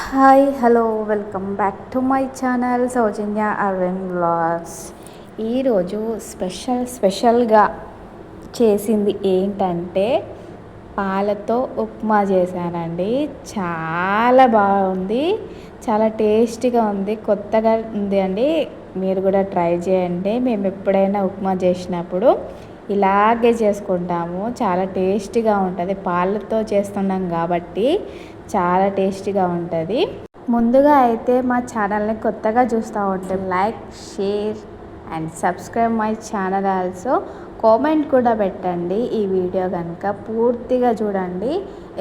Hi hello welcome back to my channel Soujanya Aravind blogs ఈరోజు special స్పెషల్గా చేసింది ఏంటంటే పాలతో ఉప్మా చేశానండి. చాలా బాగుంది చాలా టేస్టీగా ఉంది కొత్తగా ఉంది అండి. మీరు కూడా ట్రై చేయండి. మేము ఎప్పుడైనా ఉప్మా చేసినప్పుడు ఇలాగే చేసుకుంటాము. చాలా టేస్టీగా ఉంటుంది. పాలతో చేస్తున్నాం కాబట్టి చాలా టేస్టీగా ఉంటుంది. ముందుగా అయితే మా ఛానల్ని కొత్తగా చూస్తూ ఉంటాం like share and subscribe my channel also. Comment కూడా పెట్టండి ఈ వీడియో కనుక పూర్తిగా చూడండి.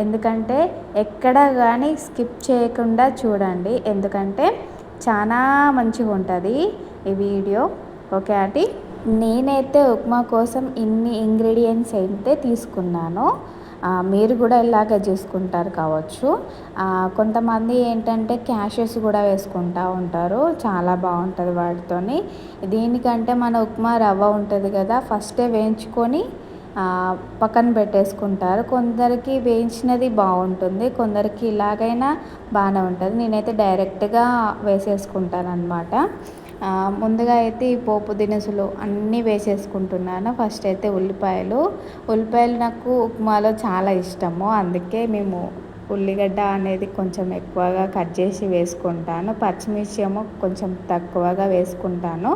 ఎందుకంటే ఎక్కడ కానీ స్కిప్ చేయకుండా చూడండి. ఎందుకంటే చాలా మంచిగా ఉంటుంది ఈ వీడియో. ఓకే అండి నేనైతే ఉప్మా కోసం ఇన్ని ఇంగ్రీడియంట్స్ అయితే తీసుకున్నాను. మీరు కూడా ఇలాగే చేసుకుంటారు కావచ్చు. కొంతమంది ఏంటంటే క్యాషెస్ కూడా వేసుకుంటూ ఉంటారు. చాలా బాగుంటుంది వాటితోని. దీనికంటే మన ఉప్మా రవ్వ ఉంటుంది కదా ఫస్టే వేయించుకొని పక్కన పెట్టేసుకుంటారు. కొందరికి వేయించినది బాగుంటుంది కొందరికి ఇలాగైనా బాగానే ఉంటుంది. నేనైతే డైరెక్ట్గా వేసేసుకుంటాను అనమాట ముందుగా అయితే ఈ పోపు దినుసులు అన్నీ వేసేసుకుంటున్నాను. ఫస్ట్ అయితే ఉల్లిపాయలు. ఉల్లిపాయలు నాకు ఉప్మాలో చాలా ఇష్టము. అందుకే మేము ఉల్లిగడ్డ అనేది కొంచెం ఎక్కువగా కట్ చేసి వేసుకుంటాను. పచ్చిమిర్చి ఏమో కొంచెం తక్కువగా వేసుకుంటాను.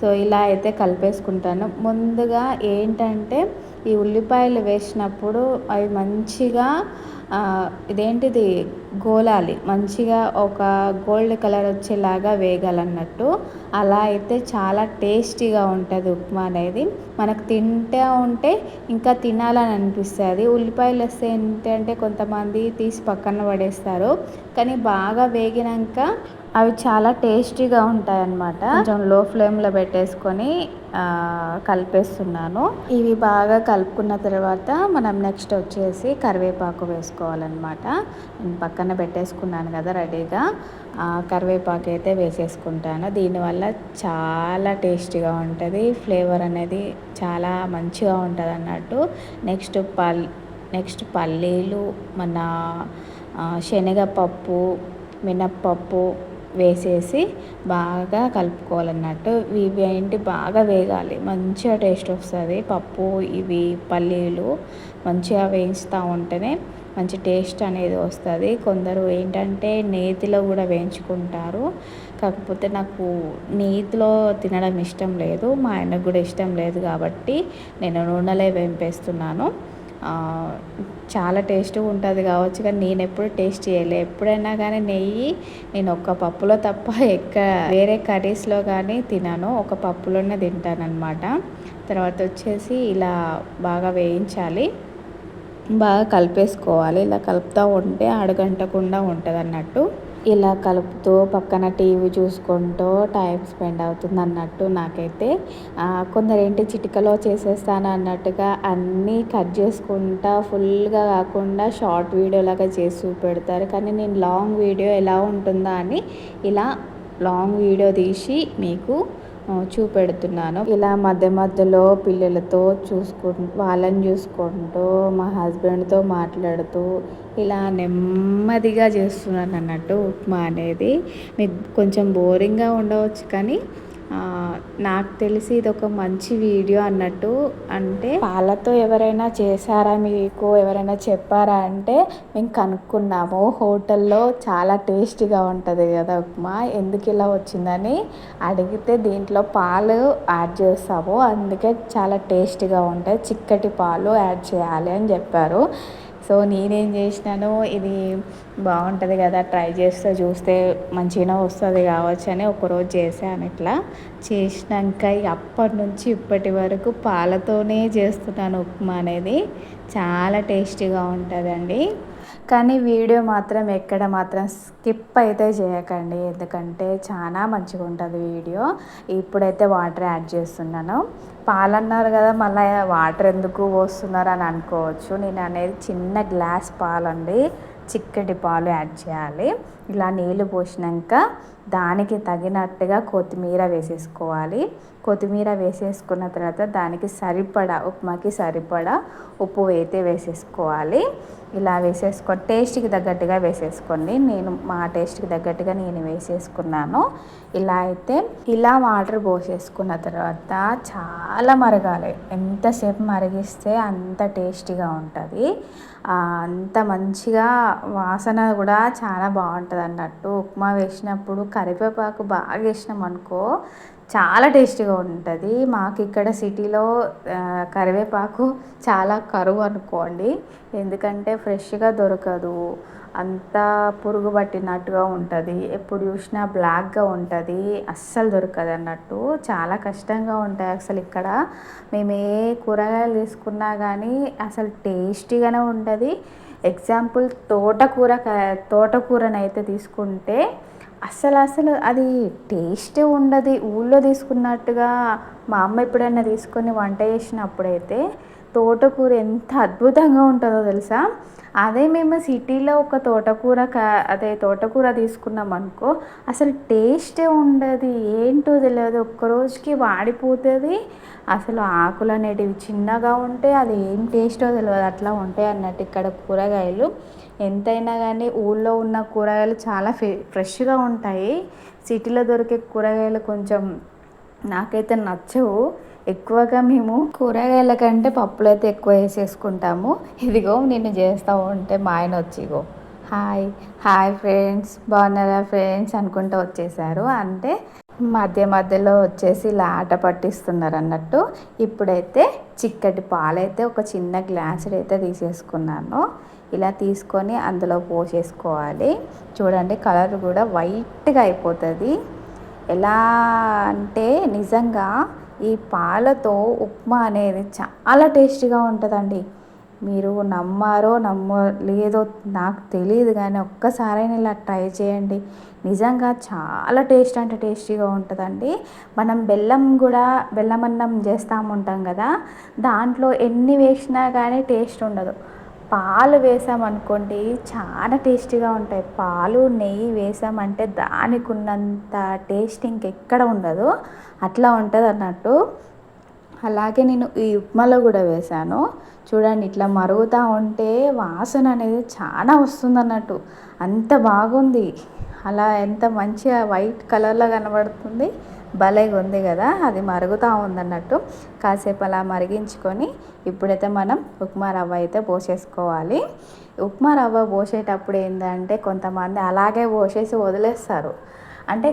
సో ఇలా అయితే కలిపేసుకుంటాను. ముందుగా ఏంటంటే ఈ ఉల్లిపాయలు వేసినప్పుడు అవి మంచిగా ఇదేంటిది? గోలాలి. మంచిగా ఒక గోల్డ్ కలర్ వచ్చేలాగా వేగాలన్నట్టు. అలా అయితే చాలా టేస్టీగా ఉంటుంది ఉప్మా అనేది. మనకు తింటూ ఉంటే ఇంకా తినాలని అనిపిస్తుంది. ఉల్లిపాయలు వస్తే ఏంటంటే కొంతమంది తీసి పక్కన పడేస్తారు. కానీ బాగా వేగినాక అవి చాలా టేస్టీగా ఉంటాయి అన్నమాట కొంచెం లో ఫ్లేమ్లో పెట్టేసుకొని కలిపేస్తున్నాను. ఇవి బాగా కలుపుకున్న తర్వాత మనం నెక్స్ట్ వచ్చేసి కరివేపాకు వేసుకోవాలన్నమాట. నేను పక్కన పెట్టేసుకున్నాను కదా రెడీగా. కరివేపాకు అయితే వేసేసుకుంటాను. దీనివల్ల చాలా టేస్టీగా ఉంటుంది. ఫ్లేవర్ అనేది చాలా మంచిగా ఉంటుంది అన్నట్టు నెక్స్ట్ పల్ నెక్స్ట్ పల్లీలు మన శనగపప్పు మినప్పప్పు వేసేసి బాగా కలుపుకోవాలన్నట్టు ఇవి ఏంటి బాగా వేగాలి. మంచిగా టేస్ట్ వస్తుంది. పప్పు ఇవి పల్లీలు మంచిగా వేయిస్తూ ఉంటేనే మంచి టేస్ట్ అనేది వస్తుంది. కొందరు ఏంటంటే నేతిలో కూడా వేయించుకుంటారు. కాకపోతే నాకు నేతిలో తినడం ఇష్టం లేదు. మా ఆయనకు కూడా ఇష్టం లేదు కాబట్టి నేను నూనెలే వేంపేస్తున్నాను చాలా టేస్ట్గా ఉంటుంది కావచ్చు కానీ నేను ఎప్పుడు టేస్ట్ చేయలే. ఎప్పుడైనా కానీ నెయ్యి నేను ఒక పప్పులో తప్ప ఎక్క వేరే కర్రీస్లో కానీ తినను. ఒక పప్పులోనే తింటాను అనమాట తర్వాత వచ్చేసి ఇలా బాగా వేయించాలి. బాగా కలిపేసుకోవాలి. ఇలా కలుపుతూ ఉంటే అడగంటకుండా ఉంటుంది అన్నట్టు ఇలా కలుపుతూ పక్కన టీవీ చూసుకుంటూ టైం స్పెండ్ అవుతుంది అన్నట్టు నాకైతే కొందరేంటి చిటికలో చేసేస్తాను అన్నట్టుగా అన్నీ కట్ చేసుకుంటా ఫుల్గా కాకుండా షార్ట్ వీడియో లాగా చేసి పెడతారు కానీ నేను లాంగ్ వీడియో ఎలా ఉంటుందా అని ఇలా లాంగ్ వీడియో తీసి మీకు చూపెడుతున్నాను. ఇలా మధ్య మధ్యలో పిల్లలతో చూసుకుంటూ వాళ్ళని చూసుకుంటూ మా హస్బెండ్తో మాట్లాడుతూ ఇలా నెమ్మదిగా చేస్తున్నాను అన్నట్టు ఉప్మా అనేది. మీకు కొంచెం బోరింగ్గా ఉండవచ్చు కానీ నాకు తెలిసి ఇది ఒక మంచి వీడియో అన్నట్టు. అంటే పాలతో ఎవరైనా చేశారా మీకు? ఎవరైనా చెప్పారా? అంటే మేము కనుక్కున్నాము. హోటల్లో చాలా టేస్టీగా ఉంటుంది కదా ఉప్మా. ఎందుకు ఇలా వచ్చిందని అడిగితే దీంట్లో పాలు యాడ్ చేస్తాము. అందుకే చాలా టేస్టీగా ఉంటాయి. చిక్కటి పాలు యాడ్ చేయాలి అని చెప్పారు. సో నేనేం చేసినాను ఇది బాగుంటుంది కదా ట్రై చేస్తే చూస్తే మంచిగా వస్తుంది కావచ్చు అని ఒకరోజు చేశాను ఇట్లా. చేసినాక అప్పటి నుంచి ఇప్పటి వరకు పాలతోనే చేస్తున్నాను ఉప్మా అనేది. చాలా టేస్టీగా ఉంటుందండి. కానీ వీడియో మాత్రం ఎక్కడ మాత్రం స్కిప్ అయితే చేయకండి. ఎందుకంటే చాలా మంచిగా ఉంటుంది వీడియో. ఇప్పుడైతే వాటర్ యాడ్ చేస్తున్నాను. పాలు అన్నారు కదా మళ్ళీ వాటర్ ఎందుకు పోస్తున్నారు అని అనుకోవచ్చు. నేను అనేది చిన్న గ్లాస్ పాలండి. చిక్కటి పాలు యాడ్ చేయాలి. ఇలా నీళ్ళు పోసినాక దానికి తగినట్టుగా కొత్తిమీర వేసేసుకోవాలి. కొత్తిమీర వేసేసుకున్న తర్వాత దానికి సరిపడా ఉప్మాకి సరిపడా ఉప్పు అయితే వేసేసుకోవాలి. ఇలా వేసేసుకో టేస్ట్కి తగ్గట్టుగా వేసేసుకోండి. నేను మా టేస్ట్కి తగ్గట్టుగా నేను వేసేసుకున్నాను. ఇలా అయితే ఇలా వాటర్ పోసేసుకున్న తర్వాత చాలా మరగాలి. ఎంతసేపు మరిగిస్తే అంత టేస్టీగా ఉంటుంది. అంత మంచిగా వాసన కూడా చాలా బాగుంటుంది అన్నట్టు ఉప్మా వేసినప్పుడు కరివేపాకు బాగా వేసినాం అనుకో చాలా టేస్టీగా ఉంటుంది. మాకు ఇక్కడ సిటీలో కరివేపాకు చాలా కరువు అనుకోండి. ఎందుకంటే ఫ్రెష్గా దొరకదు. అంతా పురుగు పట్టినట్టుగా ఉంటుంది. ఎప్పుడు చూసినా బ్లాక్గా ఉంటుంది. అస్సలు దొరకదు అన్నట్టు. చాలా కష్టంగా ఉంటాయి అసలు ఇక్కడ. మేము ఏ కూరగాయలు తీసుకున్నా కానీ అసలు టేస్టీగానే ఉంటుంది. ఎగ్జాంపుల్ తోటకూర తోటకూరనైతే తీసుకుంటే అసలు అసలు అది టేస్టే ఉండదు. ఊళ్ళో తీసుకున్నట్టుగా మా అమ్మ ఎప్పుడైనా తీసుకొని వంట చేసినప్పుడైతే తోటకూర ఎంత అద్భుతంగా ఉంటుందో తెలుసా? అదే మేము సిటీలో ఒక తోటకూర కా అదే తోటకూర తీసుకున్నాం అనుకో అసలు టేస్టే ఉండదు ఏంటో తెలియదు. ఒక్క రోజుకి వాడిపోతుంది. అసలు ఆకులు అనేటివి చిన్నగా ఉంటే అది ఏం టేస్టో తెలియదు. అట్లా ఉంటాయి అన్నట్టు ఇక్కడ కూరగాయలు. ఎంతైనా కానీ ఊళ్ళో ఉన్న కూరగాయలు చాలా ఫ్రెష్గా ఉంటాయి. సిటీలో దొరికే కూరగాయలు కొంచెం నాకైతే నచ్చవు. ఎక్కువగా మేము కూరగాయల కంటే పప్పులు అయితే ఎక్కువ వేసేసుకుంటాము. ఇదిగో నేను చేస్తూ ఉంటే మా ఆయన వచ్చిగో హాయ్ హాయ్ ఫ్రెండ్స్ బాగున్నారా ఫ్రెండ్స్? అనుకుంటూ వచ్చేసారు. అంటే మధ్య మధ్యలో వచ్చేసి ఇలా ఆట పట్టిస్తున్నారు అన్నట్టు. ఇప్పుడైతే చిక్కటి పాలైతే ఒక చిన్న గ్లాస్ అయితే తీసేసుకున్నాను. ఇలా తీసుకొని అందులో పోసేసుకోవాలి. చూడండి కలర్ కూడా వైట్గా అయిపోతుంది. ఎలా అంటే నిజంగా ఈ పాలతో ఉప్మా అనేది చాలా టేస్టీగా ఉంటుందండి. మీరు నమ్మారో నమ్మ లేదో నాకు తెలియదు కానీ ఒక్కసారైనా ఇలా ట్రై చేయండి. నిజంగా చాలా టేస్ట్ అంటే టేస్టీగా ఉంటుందండి. మనం బెల్లం కూడా బెల్లం అన్నం చేస్తాము ఉంటాం కదా దాంట్లో ఎన్ని వేసినా కానీ టేస్ట్ ఉండదు. పాలు వేసామనుకోండి చాలా టేస్టీగా ఉంటాయి. పాలు నెయ్యి వేసామంటే దానికి ఉన్నంత టేస్ట్ ఇంకెక్కడ ఉండదు. అట్లా ఉంటుంది అన్నట్టు అలాగే నేను ఈ ఉప్మాలో కూడా వేశాను చూడండి ఇట్లా మరుగుతూ ఉంటే వాసన అనేది చాలా వస్తుంది అన్నట్టు అంత బాగుంది. అలా ఎంత మంచిగా వైట్ కలర్లో కనబడుతుంది. భలేగా ఉంది కదా అది మరుగుతూ ఉందన్నట్టు. కాసేపు అలా మరిగించుకొని ఇప్పుడైతే మనం ఉప్మా రవ్వ అయితే పోసేసుకోవాలి. ఉప్మా రవ్వ పోసేటప్పుడు ఏంటంటే కొంతమంది అలాగే పోసేసి వదిలేస్తారు. అంటే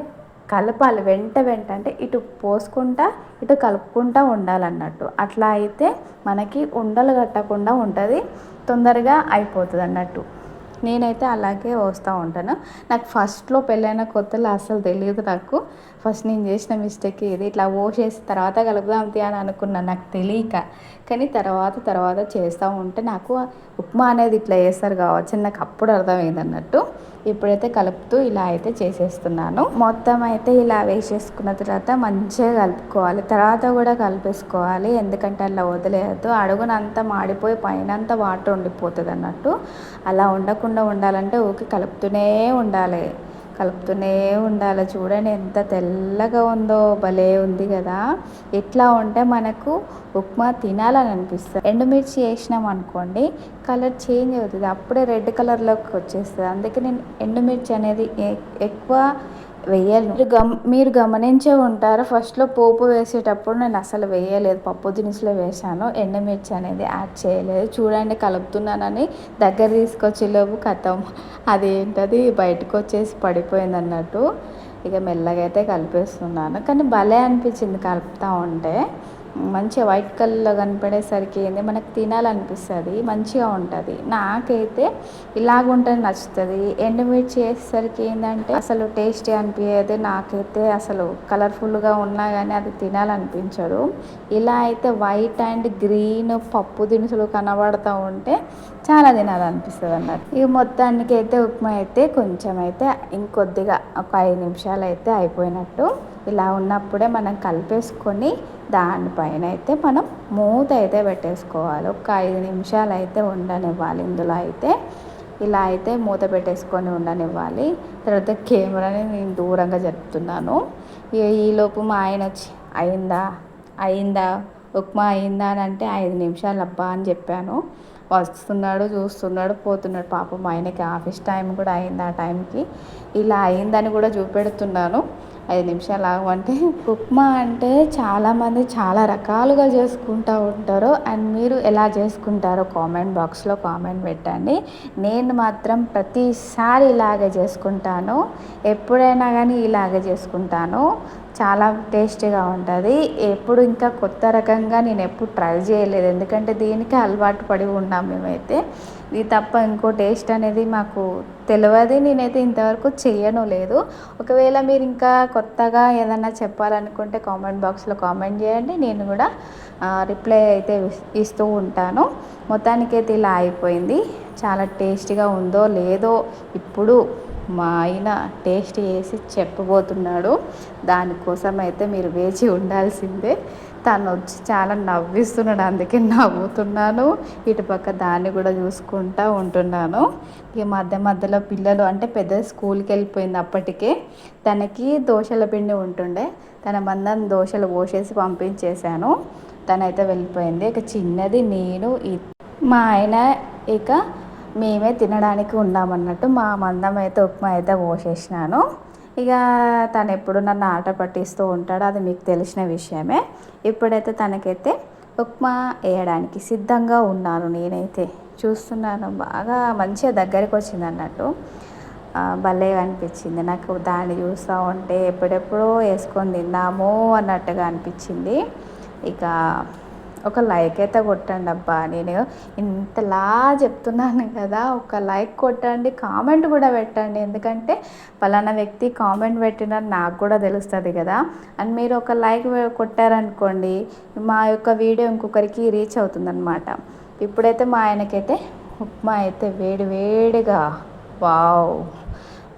కలపాలి వెంట వెంట అంటే ఇటు పోసుకుంటా ఇటు కలుపుకుంటా ఉండాలన్నట్టు. అట్లా అయితే మనకి ఉండలు కట్టకుండా ఉంటుంది తొందరగా అయిపోతుంది అన్నట్టు నేనైతే అలాగే వస్తూ ఉంటాను. నాకు ఫస్ట్లో పెళ్ళైన కొత్తలో అసలు తెలియదు నాకు. ఫస్ట్ నేను చేసిన మిస్టేక్ ఇది ఇట్లా పోసేసి తర్వాత కలుపుదాం అని అనుకున్నాను నాకు తెలియక. కానీ తర్వాత తర్వాత చేస్తూ ఉంటే నాకు ఉప్మా అనేది ఇట్లా వేస్తారు కావచ్చు. నాకు అప్పుడు అర్థమైంది అన్నట్టు. ఇప్పుడైతే కలుపుతూ ఇలా అయితే చేసేస్తున్నాను. మొత్తం అయితే ఇలా వేసేసుకున్న తర్వాత మంచిగా కలుపుకోవాలి. తర్వాత కూడా కలిపేసుకోవాలి. ఎందుకంటే అలా వదిలేయద్దు. అడుగునంతా మాడిపోయి పైన అంతా వాటర్ ఉండిపోతుంది అన్నట్టు అలా ఉండకుండా ఉండాలంటే ఊకి కలుపుతూనే ఉండాలి. కలుపుతూనే ఉండాలి. చూడండి ఎంత తెల్లగా ఉందో భలే ఉంది కదా. ఇట్లా ఉంటే మనకు ఉప్మా తినాలని అనిపిస్తుంది. ఎండుమిర్చి వేసినాం అనుకోండి కలర్ చేంజ్ అవుతుంది. అప్పుడే రెడ్ కలర్లోకి వచ్చేస్తుంది. అందుకే నేను ఎండుమిర్చి అనేది ఎక్కువ వేయాలి మీరు గమ మీరు గమనించే ఉంటారు ఫస్ట్లో పోపు వేసేటప్పుడు నేను అసలు వేయలేదు. పప్పు దినుసులో వేసాను ఎండమిర్చి అనేది యాడ్ చేయలేదు. చూడండి కలుపుతున్నానని దగ్గర తీసుకొచ్చేలోపు కథం. అదేంటది? బయటకు వచ్చేసి పడిపోయింది అన్నట్టు. ఇక మెల్లగా అయితే కలిపేస్తున్నాను. కానీ భలే అనిపించింది కలుపుతూ ఉంటే. మంచిగా వైట్ కలర్లో కనపడేసరికి ఏంది? మనకు తినాలనిపిస్తుంది మంచిగా ఉంటుంది. నాకైతే ఇలాగుంటే నచ్చుతుంది. ఎండుమిర్చి వేసేసరికి ఏంటంటే అసలు టేస్టీ అనిపించేది నాకైతే అసలు కలర్ఫుల్గా ఉన్నా కానీ అది తినాలనిపించదు. ఇలా అయితే వైట్ అండ్ గ్రీన్ పప్పు దినుసులు కనబడుతూ ఉంటే చాలా తినాలనిపిస్తుంది అన్నట్టు ఇక మొత్తానికి అయితే ఉప్మా అయితే కొంచెం అయితే ఇంకొద్దిగా ఒక ఐదు నిమిషాలు అయితే అయిపోయినట్టు. ఇలా ఉన్నప్పుడే మనం కలిపేసుకొని దానిపైన అయితే మనం మూత అయితే పెట్టేసుకోవాలి. ఒక ఐదు నిమిషాలు అయితే ఉండనివ్వాలి. ఇందులో అయితే ఇలా అయితే మూత పెట్టేసుకొని ఉండనివ్వాలి. తర్వాత కెమెరాని నేను దూరంగా జరుపుతున్నాను. ఈ- ఈలోపు మా ఆయన వచ్చి అయిందా? అయిందా? ఉప్మా అయిందా? అని అంటే ఐదు నిమిషాలు అబ్బా అని చెప్పాను. వస్తున్నాడు చూస్తున్నాడు పోతున్నాడు. పాపం ఆయనకి ఆఫీస్ టైం కూడా అయింది ఆ టైంకి. ఇలా అయిందని కూడా చూపెడుతున్నాను. ఐదు నిమిషాలు ఆగమంటే ఉప్మా అంటే చాలామంది చాలా రకాలుగా చేసుకుంటూ ఉంటారు. అండ్ మీరు ఎలా చేసుకుంటారో కామెంట్ బాక్స్లో కామెంట్ పెట్టండి. నేను మాత్రం ప్రతిసారి ఇలాగే చేసుకుంటాను. ఎప్పుడైనా కానీ ఇలాగే చేసుకుంటాను. చాలా టేస్టీగా ఉంటుంది. ఎప్పుడు ఇంకా కొత్త రకంగా నేను ఎప్పుడు ట్రై చేయలేదు. ఎందుకంటే దీనికి అలవాటు పడి ఉన్నాం మేమైతే. ఇది తప్ప ఇంకో టేస్ట్ అనేది మాకు తెలియదు నేనైతే ఇంతవరకు చేయను లేదు. ఒకవేళ మీరు ఇంకా కొత్తగా ఏదైనా చెప్పాలనుకుంటే కామెంట్ బాక్స్లో కామెంట్ చేయండి. నేను కూడా రిప్లై అయితే ఇస్తూ ఉంటాను. మొత్తానికైతే ఇలా అయిపోయింది. చాలా టేస్టీగా ఉందో లేదో ఇప్పుడు మా ఆయన టేస్ట్ చేసి చెప్పబోతున్నాడు. దానికోసం అయితే మీరు వేచి ఉండాల్సిందే. తను వచ్చి చాలా నవ్విస్తున్నాడు అందుకే నవ్వుతున్నాను. ఇటుపక్క దాన్ని కూడా చూసుకుంటూ ఉంటున్నాను. ఇక మధ్య మధ్యలో పిల్లలు అంటే పెద్ద స్కూల్కి వెళ్ళిపోయింది అప్పటికే తనకి దోశల పిండి ఉంటుండే. తన మందం దోశలు పోసేసి పంపించేశాను. తనైతే వెళ్ళిపోయింది. ఇక చిన్నది నేను మా ఆయన ఇక మేమే తినడానికి ఉన్నామన్నట్టు మా మందం అయితే ఉప్మా అయితే పోసేసినాను. ఇక తను ఎప్పుడు నన్ను ఆట పట్టిస్తూ ఉంటాడు అది మీకు తెలిసిన విషయమే. ఇప్పుడైతే తనకైతే ఉప్మా వేయడానికి సిద్ధంగా ఉన్నాను నేనైతే. చూస్తున్నాను బాగా మంచిగా దగ్గరికి వచ్చింది అన్నట్టు భలే అనిపించింది. నాకు దాన్ని చూస్తూ ఉంటే ఎప్పుడెప్పుడో వేసుకొని తిన్నాము అన్నట్టుగా అనిపించింది. ఇక ఒక లైక్ అయితే కొట్టండి అబ్బా. నేను ఇంతలా చెప్తున్నాను కదా ఒక లైక్ కొట్టండి కామెంట్ కూడా పెట్టండి. ఎందుకంటే పలానా వ్యక్తి కామెంట్ పెట్టిన నాకు కూడా తెలుస్తుంది కదా. అండ్ మీరు ఒక లైక్ కొట్టారనుకోండి మా యొక్క వీడియో ఇంకొకరికి రీచ్ అవుతుందన్నమాట. ఇప్పుడైతే మా ఆయనకైతే ఉప్మా అయితే వేడి వేడిగా వావ్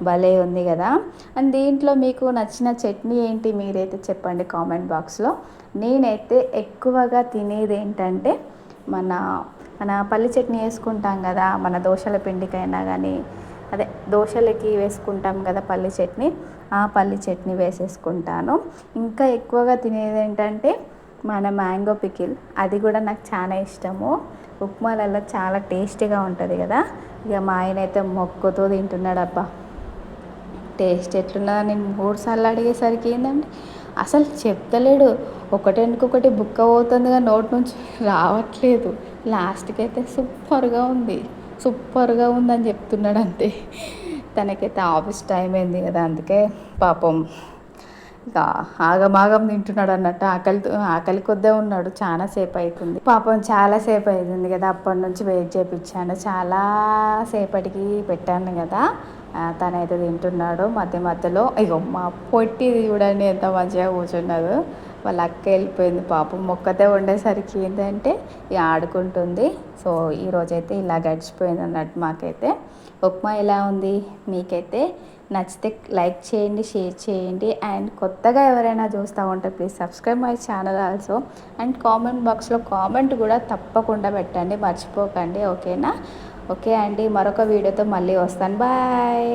భలే ఉంది కదా. అండ్ దీంట్లో మీకు నచ్చిన చట్నీ ఏంటి మీరైతే చెప్పండి కామెంట్ బాక్స్లో నేనైతే ఎక్కువగా తినేది ఏంటంటే మన మన పల్లి చట్నీ వేసుకుంటాం కదా మన దోశల పిండికైనా కానీ అదే దోశలకి వేసుకుంటాం కదా పల్లి చట్నీ ఆ పల్లి చట్నీ వేసేసుకుంటాను. ఇంకా ఎక్కువగా తినేది ఏంటంటే మన మ్యాంగో పికిల్ అది కూడా నాకు చాలా ఇష్టము. ఉప్మాలలో చాలా టేస్టీగా ఉంటుంది కదా ఇక మా ఆయన అయితే మొక్కుతో తింటున్నాడు అబ్బా టేస్ట్ ఎట్లున్నదా నేను మూడు సార్లు అడిగేసరికి ఏంటంటే అసలు చెప్తలేడు. ఒకటెనుకొకటి బుక్ అవుతుందిగా నోట్ నుంచి రావట్లేదు. లాస్ట్కి అయితే సూపర్గా ఉంది. సూపర్గా ఉందని చెప్తున్నాడు అంతే. తనకైతే ఆఫీస్ టైం అయింది కదా అందుకే పాపం ఇంకా ఆగమాగం తింటున్నాడు అన్నట్టు. ఆకలి ఆకలి కొద్దే ఉన్నాడు. చాలా సేపు అవుతుంది పాపం చాలా సేపు అవుతుంది కదా అప్పటి నుంచి వెయిట్ చేయించాను చాలా సేపటికి పెట్టాను కదా. తనైతే తింటున్నాడు. మధ్య మధ్యలో ఇగో మా పొట్టిది చూడండి ఎంత మంచిగా కూర్చున్నదో వాళ్ళ అక్క వెళ్ళిపోయింది పాపం. మొక్కతే ఉండేసరికి ఏంటంటే ఇక ఆడుకుంటుంది. సో ఈరోజైతే ఇలా గడిచిపోయింది అన్నట్టు మాకైతే. ఉప్మా ఎలా ఉంది? మీకైతే నచ్చితే లైక్ చేయండి షేర్ చేయండి. అండ్ కొత్తగా ఎవరైనా చూస్తూ ఉంటే please subscribe my channel also. And comment బాక్స్లో కామెంట్ కూడా తప్పకుండా పెట్టండి. మర్చిపోకండి. ఓకేనా? ఓకే అండి మరొక వీడియోతో మళ్ళీ వస్తాను. బాయ్.